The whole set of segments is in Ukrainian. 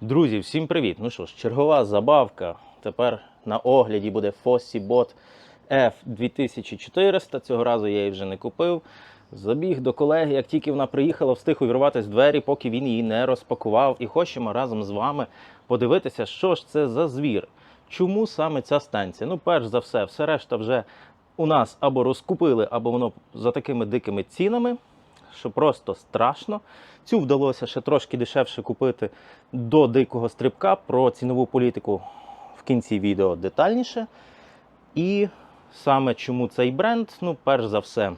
Друзі, всім привіт! Ну що ж, чергова забавка. Тепер на огляді буде Fossey Bot F2400. Цього разу я її вже не купив. Забіг до колеги, як тільки вона приїхала, встиг увірватися в двері, поки він її не розпакував. І хочемо разом з вами подивитися, що ж це за звір. Чому саме ця станція? Ну, перш за все, все решта вже у нас або розкупили, або воно за такими дикими цінами, що просто страшно. Цю вдалося ще трошки дешевше купити до дикого стрибка. Про цінову політику в кінці відео детальніше. І саме чому цей бренд, ну, перш за все,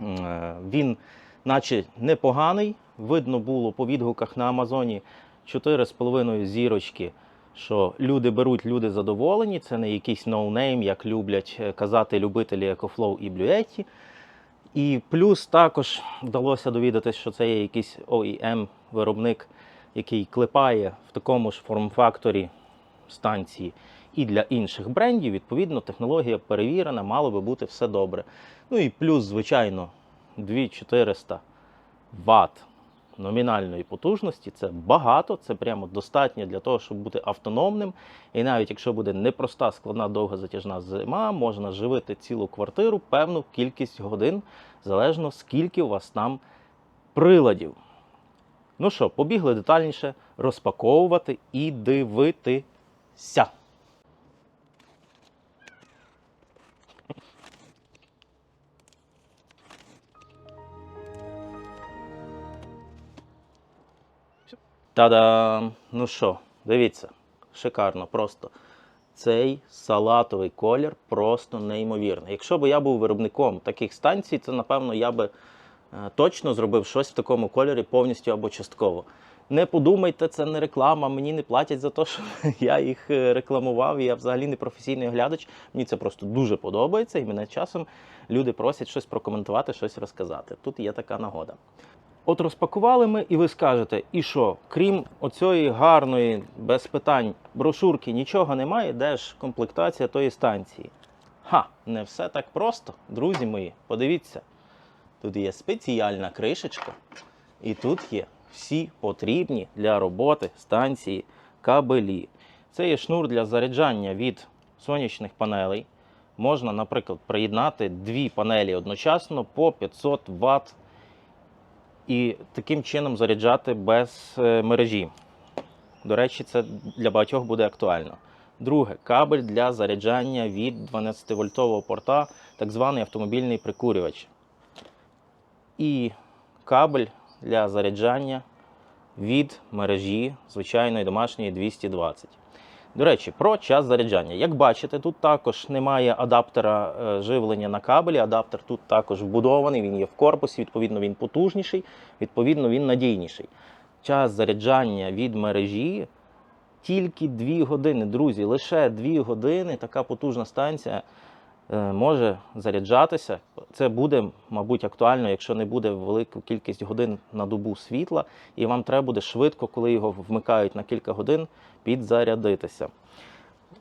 е, він, наче непоганий. Видно було по відгуках на Амазоні 4,5 зірочки. Що люди беруть, люди задоволені. Це не якийсь ноунейм, як люблять е, казати любителі EcoFlow і Bluetti. І плюс також вдалося довідатися, що це є якийсь OEM-виробник, який клепає в такому ж форм-факторі станції і для інших брендів. Відповідно, технологія перевірена, мало би бути все добре. Ну і плюс, звичайно, 2400 Вт номінальної потужності це багато, це прямо достатньо для того, щоб бути автономним. І навіть якщо буде непроста, складна, довга затяжна зима, можна живити цілу квартиру певну кількість годин, залежно скільки у вас там приладів. Ну що, побігли детальніше розпаковувати і дивитися. Та-дам! Ну що, дивіться, шикарно просто. Цей салатовий колір просто неймовірний. Якщо б я був виробником таких станцій, то напевно я би е, точно зробив щось в такому кольорі повністю або частково. Не подумайте, це не реклама, мені не платять за те, що я їх е, рекламував. Я взагалі не професійний оглядач. Мені це просто дуже подобається, і мене часом люди просять щось прокоментувати, щось розказати. Тут є така нагода. От розпакували ми, і ви скажете, і що, крім оцієї гарної, без питань брошурки, нічого немає, де ж комплектація тої станції? Ха, не все так просто, друзі мої. Подивіться, тут є спеціальна кришечка, і тут є всі потрібні для роботи станції кабелі. Це є шнур для заряджання від сонячних панелей. Можна, наприклад, приєднати дві панелі одночасно по 500 Вт і таким чином заряджати без е, мережі. До речі, це для багатьох буде актуально. Друге, кабель для заряджання від 12-вольтового порта, так званий автомобільний прикурювач. І кабель для заряджання від мережі звичайної домашньої 220. До речі, про час заряджання. Як бачите, тут також немає адаптера е, живлення на кабелі. Адаптер тут також вбудований, він є в корпусі, відповідно, він потужніший, відповідно, він надійніший. Час заряджання від мережі тільки 2 години. Друзі, лише 2 години така потужна станція може заряджатися. Це буде, мабуть, актуально, якщо не буде велику кількість годин на добу світла, і вам треба буде швидко, коли його вмикають на кілька годин, підзарядитися.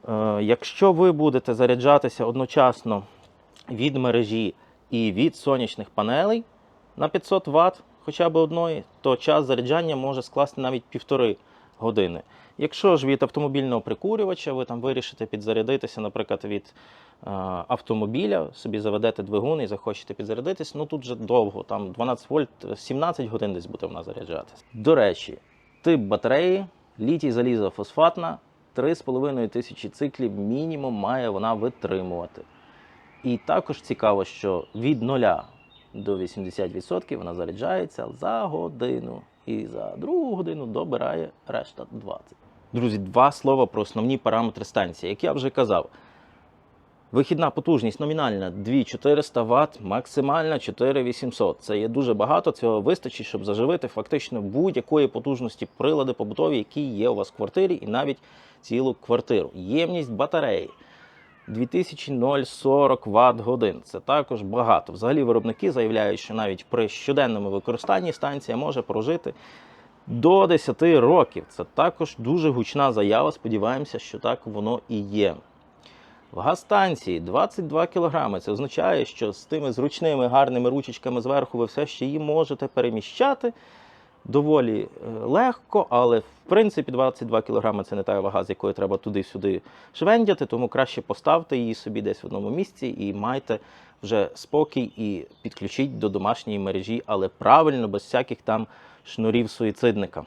Е, Якщо ви будете заряджатися одночасно від мережі і від сонячних панелей на 500 Вт хоча б одної, то час заряджання може скласти навіть півтори години. Якщо ж від автомобільного прикурювача ви там вирішите підзарядитися, наприклад, від е, автомобіля, собі заведете двигун і захочете підзарядитись, ну тут же довго, там 12 вольт, 17 годин десь буде вона заряджатися. До речі, тип батареї літій залізофосфатна, 3,5 тисячі циклів мінімум має вона витримувати. І також цікаво, що від 0 до 80% вона заряджається за годину. І за другу годину добирає решта 20. Друзі, два слова про основні параметри станції. Як я вже казав, вихідна потужність номінальна 2400 Вт, максимальна 4800. Це є дуже багато, цього вистачить, щоб заживити фактично будь-якої потужності прилади побутові, які є у вас в квартирі, і навіть цілу квартиру. Ємність батареї 2040 Вт годин. Це також багато. Взагалі виробники заявляють, що навіть при щоденному використанні станція може прожити до 10 років. Це також дуже гучна заява. Сподіваємося, що так воно і є. Вага станції 22 кг. Це означає, що з тими зручними гарними ручечками зверху ви все ще її можете переміщати. Доволі е, легко, але в принципі 22 кг це не та вага, з якою треба туди-сюди швендяти, тому краще поставте її собі десь в одному місці і майте вже спокій і підключіть до домашньої мережі, але правильно, без всяких там шнурів суїцидника.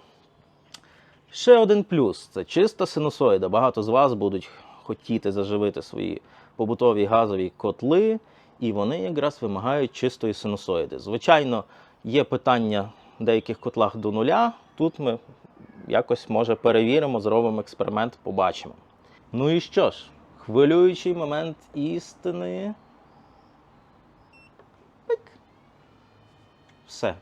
Ще один плюс це чиста синусоїда. Багато з вас будуть хотіти заживити свої побутові газові котли, і вони якраз вимагають чистої синусоїди. Звичайно, є питання в деяких котлах до нуля. Тут ми якось може перевіримо, зробимо експеримент, побачимо. Ну і що ж, хвилюючий момент істини. Пик. Все.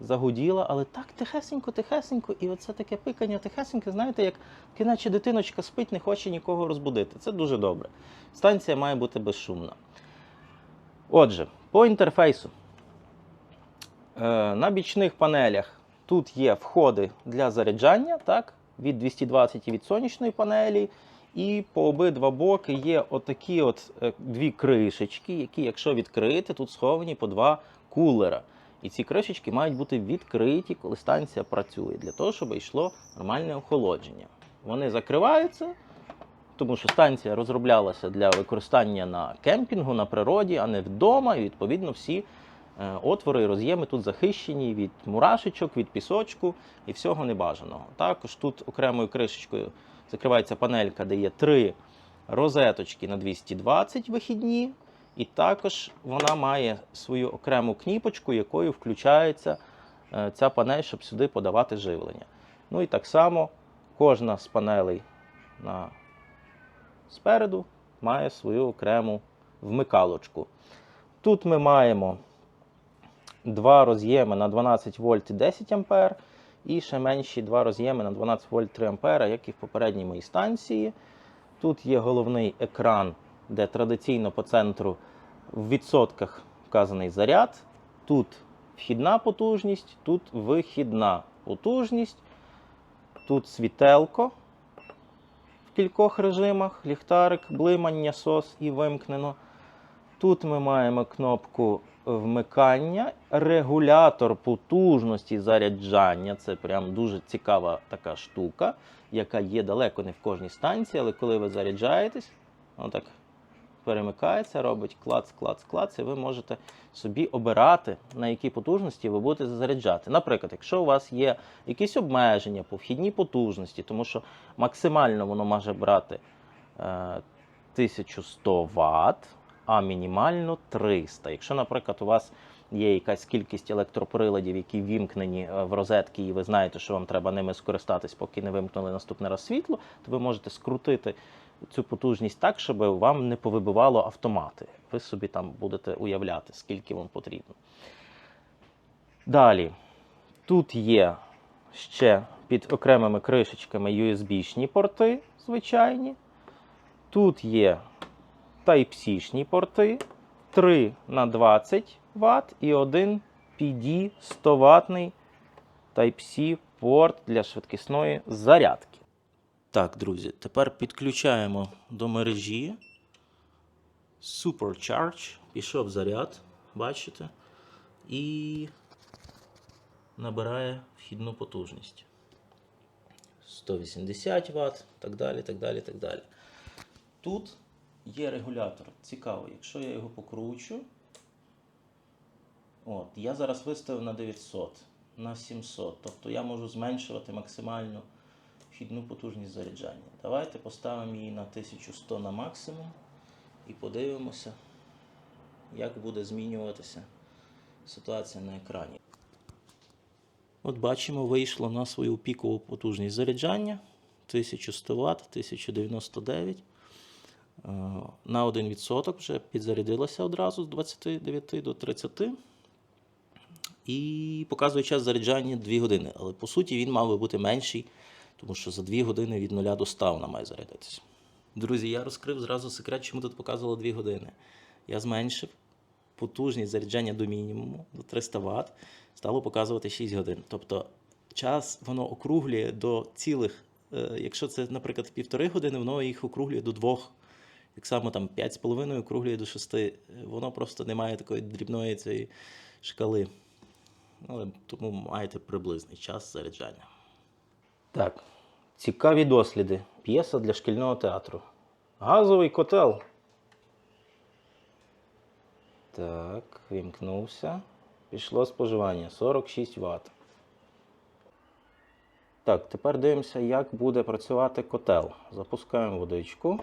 Загуділа, але так тихесенько, тихесенько, і оце таке пикання тихесеньке, знаєте, як наче дитиночка спить, не хоче нікого розбудити. Це дуже добре. Станція має бути безшумна. Отже, по інтерфейсу. Е, на бічних панелях тут є входи для заряджання, так, від 220 і від сонячної панелі. І по обидва боки є отакі от е, дві кришечки, які, якщо відкрити, тут сховані по два кулера. І ці кришечки мають бути відкриті, коли станція працює, для того, щоб йшло нормальне охолодження. Вони закриваються, тому що станція розроблялася для використання на кемпінгу, на природі, а не вдома. І відповідно всі отвори і роз'єми тут захищені від мурашечок, від пісочку і всього небажаного. Також тут окремою кришечкою закривається панелька, де є три розеточки на 220 вихідні. І також вона має свою окрему кніпочку, якою включається е, ця панель, щоб сюди подавати живлення. Ну і так само кожна з панелей на... спереду має свою окрему вмикалочку. Тут ми маємо два роз'єми на 12 вольт 10 ампер, і ще менші два роз'єми на 12 вольт 3 ампера, як і в попередній моїй станції. Тут є головний екран, де традиційно по центру в відсотках вказаний заряд. Тут вхідна потужність, тут вихідна потужність, тут світелко в кількох режимах, ліхтарик, блимання, сос і вимкнено. Тут ми маємо кнопку вмикання, регулятор потужності заряджання. Це прям дуже цікава така штука, яка є далеко не в кожній станції, але коли ви заряджаєтесь, воно так перемикається, робить клац, клац, клац, і ви можете собі обирати, на які потужності ви будете заряджати. Наприклад, якщо у вас є якісь обмеження по вхідній потужності, тому що максимально воно може брати е, 1100 Вт, а мінімально 300. Якщо, наприклад, у вас є якась кількість електроприладів, які вімкнені е, в розетки, і ви знаєте, що вам треба ними скористатись, поки не вимкнули наступний раз світло, то ви можете скрутити цю потужність так, щоб вам не повибивало автомати. Ви собі там будете уявляти, скільки вам потрібно. Далі, тут є ще під окремими кришечками USB-шні порти, звичайні. Тут є Type-C-шні порти, 3 на 20 Вт і один PD 100 ватний Type-C порт для швидкісної зарядки. Так, друзі, тепер підключаємо до мережі Supercharge. Пішов заряд, бачите, і набирає вхідну потужність. 180 Вт, так далі, так далі, так далі. Тут є регулятор. Цікаво, якщо я його покручу. От, я зараз виставив на 900, на 700. Тобто я можу зменшувати максимально вхідну потужність заряджання. Давайте поставимо її на 1100 на максимум і подивимося, як буде змінюватися ситуація на екрані. От бачимо, вийшло на свою пікову потужність заряджання 1100 Вт, 1099. Е, На 1% вже підзарядилося одразу з 29 до 30. І показує час заряджання 2 години. Але по суті він мав би бути менший, тому що за 2 години від 0 до 100 вона має зарядитися. Друзі, я розкрив зразу секрет, чому тут показувало 2 години. Я зменшив потужність заряджання до мінімуму, до 300 Вт, стало показувати 6 годин. Тобто час воно округлює до цілих. е, Якщо це, наприклад, півтори години, воно їх округлює до 2. Так само там 5,5 округлює до 6. Воно просто не має такої дрібної цієї шкали. але тому маєте приблизний час заряджання. Так, цікаві досліди. П'єса для шкільного театру. Газовий котел. Так, вімкнувся. Пішло споживання 46 Вт. Так, тепер дивимося, як буде працювати котел. Запускаємо водичку.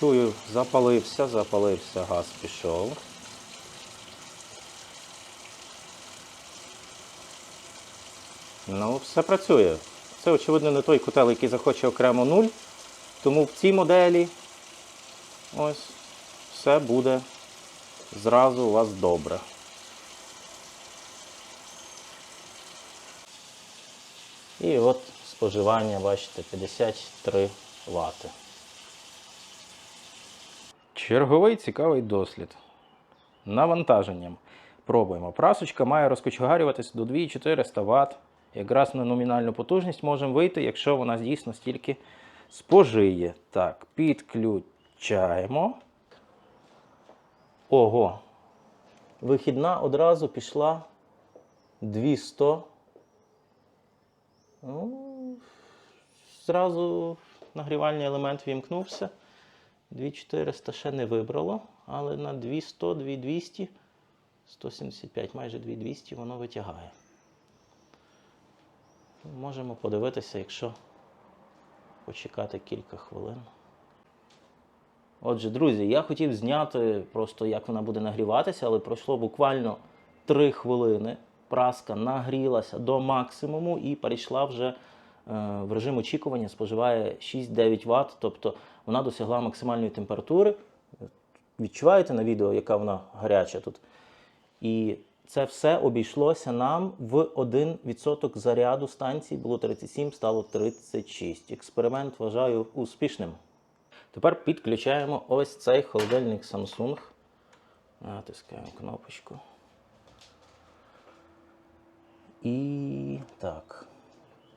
Чую, запалився, запалився, газ пішов. Ну, все працює. Це, очевидно, не той котел, який захоче окремо нуль. Тому в цій моделі ось все буде зразу у вас добре. І от споживання, бачите, 53 Вт. Черговий цікавий дослід. Навантаженням. Пробуємо. Прасочка має розкочегарюватися до 2400 Вт. Якраз на номінальну потужність можемо вийти, якщо вона дійсно стільки спожиє. Так, підключаємо. Ого. Вихідна одразу пішла 200. Ну, зразу нагрівальний елемент вімкнувся. 2400 ще не вибрало, але на 200, 2200, 175, майже 2200 воно витягає. Можемо подивитися, якщо почекати кілька хвилин. Отже, друзі, я хотів зняти просто, як вона буде нагріватися, але пройшло буквально 3 хвилини. Праска нагрілася до максимуму і перейшла вже в режим очікування, споживає 6-9 Вт, тобто вона досягла максимальної температури. Відчуваєте на відео, яка вона гаряча тут? І це все обійшлося нам в 1% заряду станції. Було 37, стало 36. Експеримент вважаю успішним. Тепер підключаємо ось цей холодильник Samsung. Натискаємо кнопочку. І так,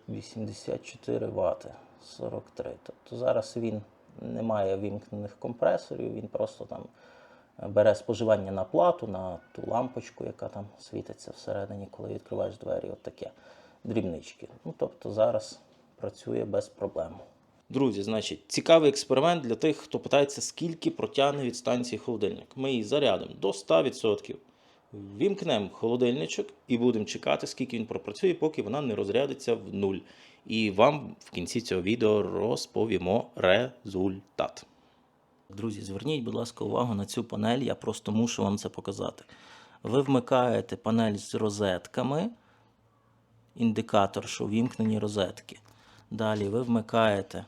84 Вт, 43. Тобто зараз він не має вімкнених компресорів, він просто там бере споживання на плату, на ту лампочку, яка там світиться всередині, коли відкриваєш двері, от таке дрібнички. Ну, тобто зараз працює без проблем. Друзі, значить, цікавий експеримент для тих, хто питається, скільки протягне від станції холодильник. Ми її зарядимо до 100%. Вімкнемо холодильничок і будемо чекати, скільки він пропрацює, поки вона не розрядиться в нуль. І вам в кінці цього відео розповімо результат. Друзі, зверніть, будь ласка, увагу на цю панель, я просто мушу вам це показати. Ви вмикаєте панель з розетками, індикатор, що вімкнені розетки. Далі ви вмикаєте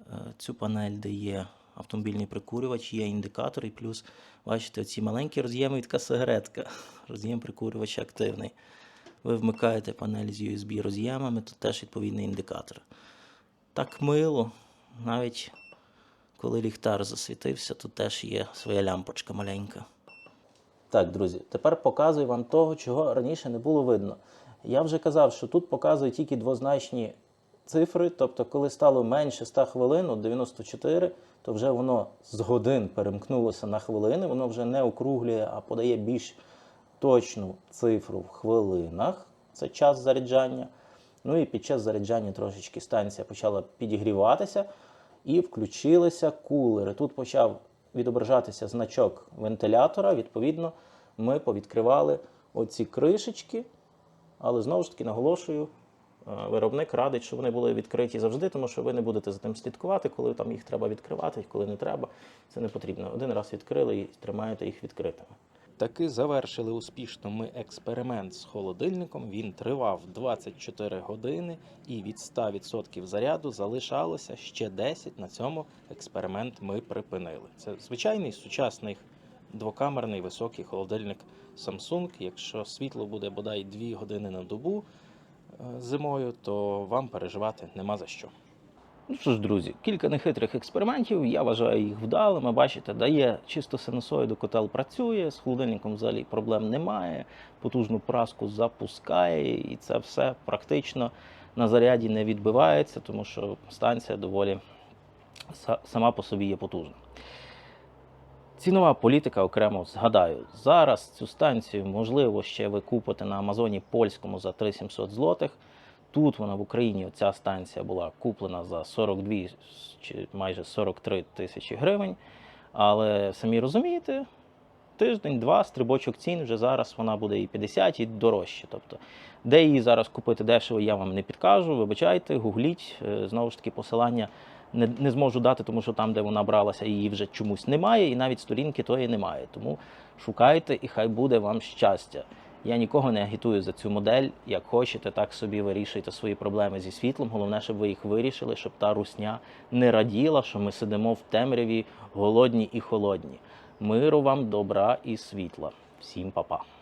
е, цю панель, де є автомобільний прикурювач, є індикатор, і плюс, бачите, ці маленькі роз'єми і така сигаретка. Роз'єм прикурювача активний. Ви вмикаєте панель з USB роз'ємами, тут теж відповідний індикатор. Так мило, навіть коли ліхтар засвітився, тут теж є своя лямпочка маленька. Так, друзі, тепер показую вам того, чого раніше не було видно. Я вже казав, що тут показує тільки двозначні цифри, тобто, коли стало менше 100 хвилин, от 94, то вже воно з годин перемкнулося на хвилини, воно вже не округлює, а подає більш точну цифру в хвилинах. Це час заряджання. Ну і під час заряджання трошечки станція почала підігріватися і включилися кулери. Тут почав відображатися значок вентилятора. Відповідно, ми повідкривали оці кришечки. Але знову ж таки наголошую, виробник радить, щоб вони були відкриті завжди, тому що ви не будете за тим слідкувати, коли там їх треба відкривати, коли не треба. Це не потрібно. Один раз відкрили і тримаєте їх відкритими. Таки завершили успішно ми експеримент з холодильником. Він тривав 24 години, і від 100% заряду залишалося ще 10. На цьому експеримент ми припинили. Це звичайний сучасний двокамерний високий холодильник Samsung. Якщо світло буде бодай 2 години на добу е, зимою, то вам переживати нема за що. Ну що ж, друзі, кілька нехитрих експериментів. Я вважаю їх вдалими. Бачите, дає чисто синусоїду, котел працює, з холодильником взагалі проблем немає. Потужну праску запускає, і це все практично на заряді не відбивається, тому що станція доволі сама по собі є потужна. Цінова політика окремо згадаю. Зараз цю станцію можливо ще ви купите на Амазоні польському за 3700 злотих. Тут вона в Україні, ця станція була куплена за 42 чи майже 43 тисячі гривень. Але самі розумієте, тиждень-два стрибочок цін вже зараз вона буде і 50, і дорожче. Тобто, де її зараз купити дешево, я вам не підкажу. Вибачайте, гугліть. Е, Знову ж таки, посилання не, не зможу дати, тому що там, де вона бралася, її вже чомусь немає, і навіть сторінки тої немає. Тому шукайте і хай буде вам щастя. Я нікого не агітую за цю модель. Як хочете, так собі вирішуйте свої проблеми зі світлом. Головне, щоб ви їх вирішили, щоб та русня не раділа, що ми сидимо в темряві, голодні і холодні. Миру вам, добра і світла. Всім па-па.